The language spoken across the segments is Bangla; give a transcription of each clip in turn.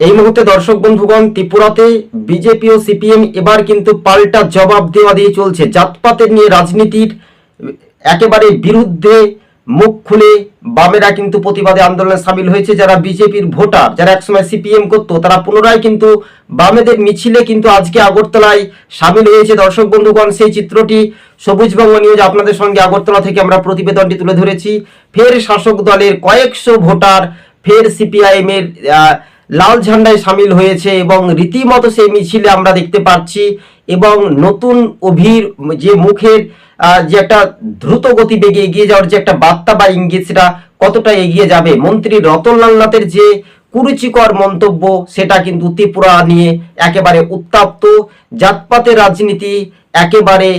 এই মুহূর্তে দর্শক বন্ধুগণ, ত্রিপুরাতে বিজেপি ও সিপিএম এবার কিন্তু পাল্টা জবাব দেওয়া দিয়ে চলছে। জাতপাতের নিয়ে রাজনীতির একেবারে বিরুদ্ধে মুখ খুলে বামেরা কিন্তু প্রতিবাদে আন্দোলনে সামিল হয়েছে। যারা বিজেপির ভোটার, যারা একসময় সিপিএম করতো, তারা পুনরায় কিন্তু বামেদের মিছিলে কিন্তু আজকে আগরতলায় সামিল হয়েছে। দর্শক বন্ধুগণ, সেই চিত্রটি সবুজবঙ্গ নিউজ আপনাদের সঙ্গে আগরতলা থেকে আমরা প্রতিবেদনটি তুলে ধরেছি। ফের শাসক দলের কয়েকশো ভোটার, ফের সিপিআইএম এর লাল ঝান্ডায় সামিল হয়েছে এবং রীতিমতো সেই মিছিলে আমরা দেখতে পাচ্ছি এবং নতুন অভির যে মুখের যে একটা দ্রুত গতি বেগে এগিয়ে যাওয়ার যে একটা বার্তা বা ইঙ্গিত, সেটা কতটা এগিয়ে যাবে? মন্ত্রী রতনলাল নাথের যে কুরুচিকর মন্তব্য, সেটা কিন্তু ত্রিপুরা নিয়ে একেবারে উত্তাপ্ত। জাতপাতের রাজনীতি একেবারে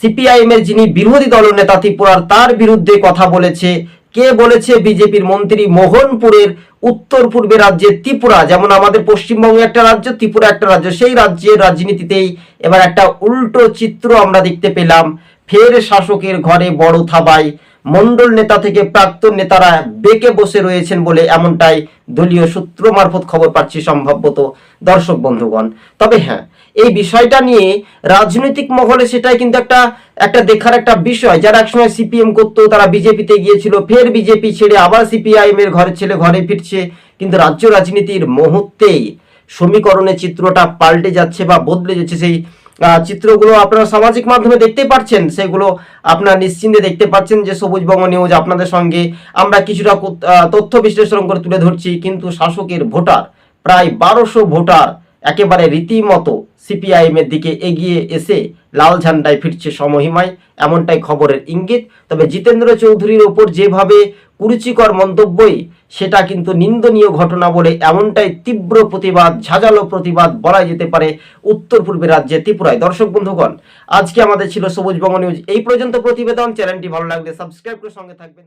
সিপিআইএম এর যিনি বিরোধী দলনেতা ত্রিপুরার, তার বিরুদ্ধে কথা বলেছে। কে বলেছে বিজেপির মন্ত্রী মোহনপুরের উত্তর পূর্বে রাজ্যের ত্রিপুরা? যেমন আমাদের পশ্চিমবঙ্গে একটা রাজ্য, ত্রিপুরা একটা রাজ্য, সেই রাজ্যের রাজনীতিতেই এবার একটা উল্টো চিত্র আমরা দেখতে পেলাম। ফের শাসকের ঘরে বড় থাবায় মন্ডল নেতা থেকে প্রাক্তন নেতারা বেঁকে বসে রয়েছেন বলে এমনটাই দলীয় সূত্র মারফত খবর পাচ্ছি সম্ভবত দর্শক বন্ধুগণ। তবে হ্যাঁ এই বিষয়টা নিয়ে রাজনৈতিক মহলে সেটাই কিন্তু একটা একটা দেখার একটা বিষয়। যারা একসময় সিপিএম করতো, তারা বিজেপিতে গিয়েছিল, ফের বিজেপি ছেড়ে আবার সিপিআইএম এর ঘরে ছেলে ঘরে ফিরছে। কিন্তু রাজ্য রাজনীতির মুহূর্তেই সমীকরণের চিত্রটা পাল্টে যাচ্ছে বা বদলে যাচ্ছে সেই চিত্রগুলো আপনারা সামাজিক মাধ্যমে দেখতে পাচ্ছেন, সেগুলো আপনারা নিশ্চিন্তে দেখতে পাচ্ছেন যে সবুজ বঙ্গ নিউজ আপনাদের সঙ্গে আমরা কিছুটা তথ্য বিশ্লেষণ করে তুলে ধরছি, কিন্তু শাসকের ভোটার, প্রায় বারোশো ভোটার একেবারে রীতিমতো সিপিআইএম এর দিকে এগিয়ে এসে লাল ঝান্ডায় ফিরছে সমহিমায়, এমনটাই খবরের ইঙ্গিত। তবে জিতেন্দ্র চৌধুরীর ওপর যেভাবে কুরুচিকর মন্তব্যই, সেটা কিন্তু নিন্দনীয় ঘটনা বলে এমনটাই তীব্র প্রতিবাদ, ঝাঁঝালো প্রতিবাদ বলা যেতে পারে উত্তর পূর্বে রাজ্যে ত্রিপুরায়। দর্শক বন্ধুগণ, আজকে আমাদের ছিল সবুজ বঙ্গ নিউজ। এই পর্যন্ত প্রতিবেদন, চ্যানেলটি ভালো লাগলে সাবস্ক্রাইব করে সঙ্গে থাকবেন।